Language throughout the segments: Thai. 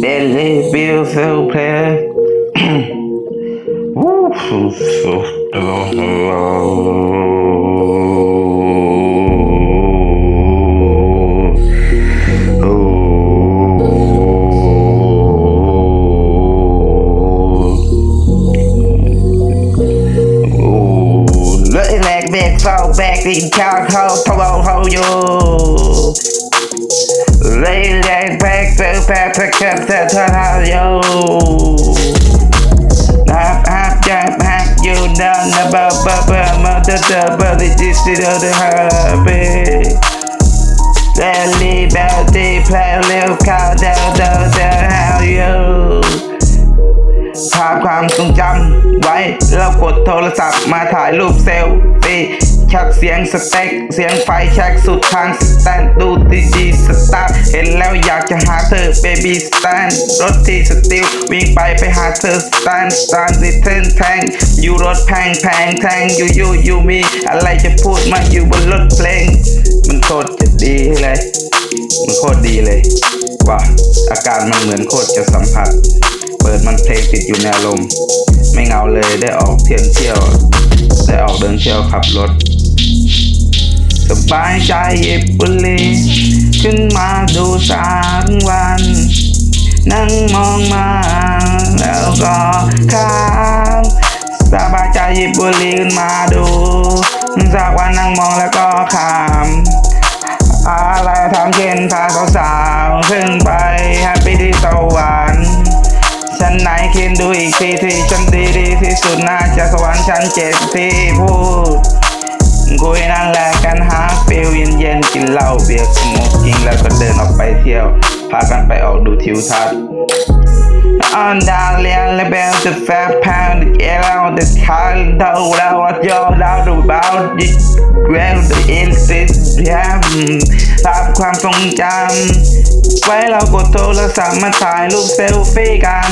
That little Bill so player. Woo! Lạc bẹt sau bẹt đi cao khâu thâu bầu hâu vô Lấy lạc bẹt tự bẹt tự kẹp tự thơ thao vô Hap hap jump hap you down the bờ bờ bờ mơ tơ tơ bờ đi đi đi đâu đi happy Daily bounty play live cao down down down how you ภาพความทรงจำไว้แล้วกดโทรศัพท์มาถ่ายรูปเซลฟี่ ชักเสียงสเต็กเสียงไฟช็กสุดทางสแตนดูดีดีสตาร์เห็นแล้วอยากจะหาเธอเบบี้สแตนรถที่สติลวิ่งไปไปหาเธอสแตนสแตนดิเทนแทงอยู่รถแพงแพงแทงอยู่อยู่อยู่มี อะไรจะพูดมาอยู่บนรถเพลง มันโคตรจะดีเลยมันโคตรดีเลยว่ะอาการมันเหมือนโคตรจะสัมผัส เปิดมันเพลงติดอยู่ในอารมณ์ไม่เหงาเลยได้ออกเที่ยวเที่ยวได้ออกเดินเที่ยวขับรถ สบายใจเย็บบุหรีขึ้นมาดูสางวัน นั่งมองมาแล้วก็ค้างสบายใจหยิบบุหรี่ขึ้นมาดูสักวันนั่งมองแล้วก็ขำอะไรทำเช่นพาสาวๆขึ้นไปแฮปปี้ที่สวรรค์ฉันไหนคิดดูอีกทีที่ฉันดีดีที่สุดน่าจะสวรรค์ฉันเจ็ดที่พูดคุยนั่นแหละกัน หาฟิลเย็นๆกินเหล้าเบียร์สโมกกิ้งแล้วก็เดินออกไปเที่ยว พากันไปออกดูทิวทัศน์ On down Leon Lebel the fat pound the yellow the car the what you out about the well the insist yeah ภาพความทรงจำไว้เรากดโทรศัพท์มาถ่ายรูปเซลฟี่กัน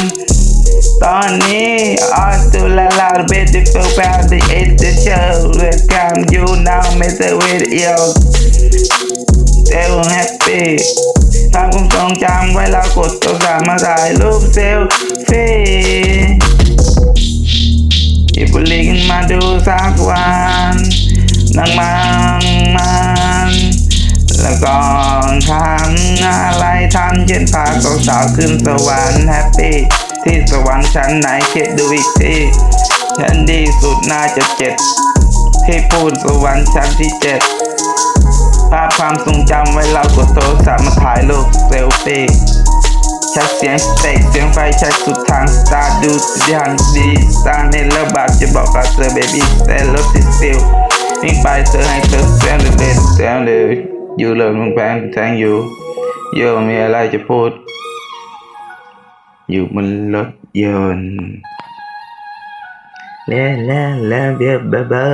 ตอนนี้ I still a lot of beautiful about the eight the show welcome you now Mr. with you still happy ภาความทรงจำไว้เรากดโทรศัพท์มาถ่ายรูปเซลฟี่หยิบบุหรี่ขึ้นมาดูสักวันนั่งมังมันแล้วก็ทำอะไรทำเช่นพาสาวๆขึ้นสวรรค์แฮปปี้ ที่สวรรค์ชั้นไหนคิดดูอีกทีชั้นดีสุดน่าจะเจ็ดที่พูดสวรรค์ชั้นที่เจ็ดภาพความทรงจำไว้เรากดโทรศัพท์มาถ่ายรูปเซลฟี่ชักเสียงเต็กเสียงไฟชักสุดทางสตาร์ดูอย่างดีสตาร์ในระบาดจะบอกกับเธอเบบี้แต่รถติดซิลวิ่งไปเธอให้เธอแซงเลยแซงเลยอยู่เลยมึงแพงแซงอยู่โยมีอะไรจะพูด อยู่บนรถยนต์เล่เล่เล่เบียบเบอ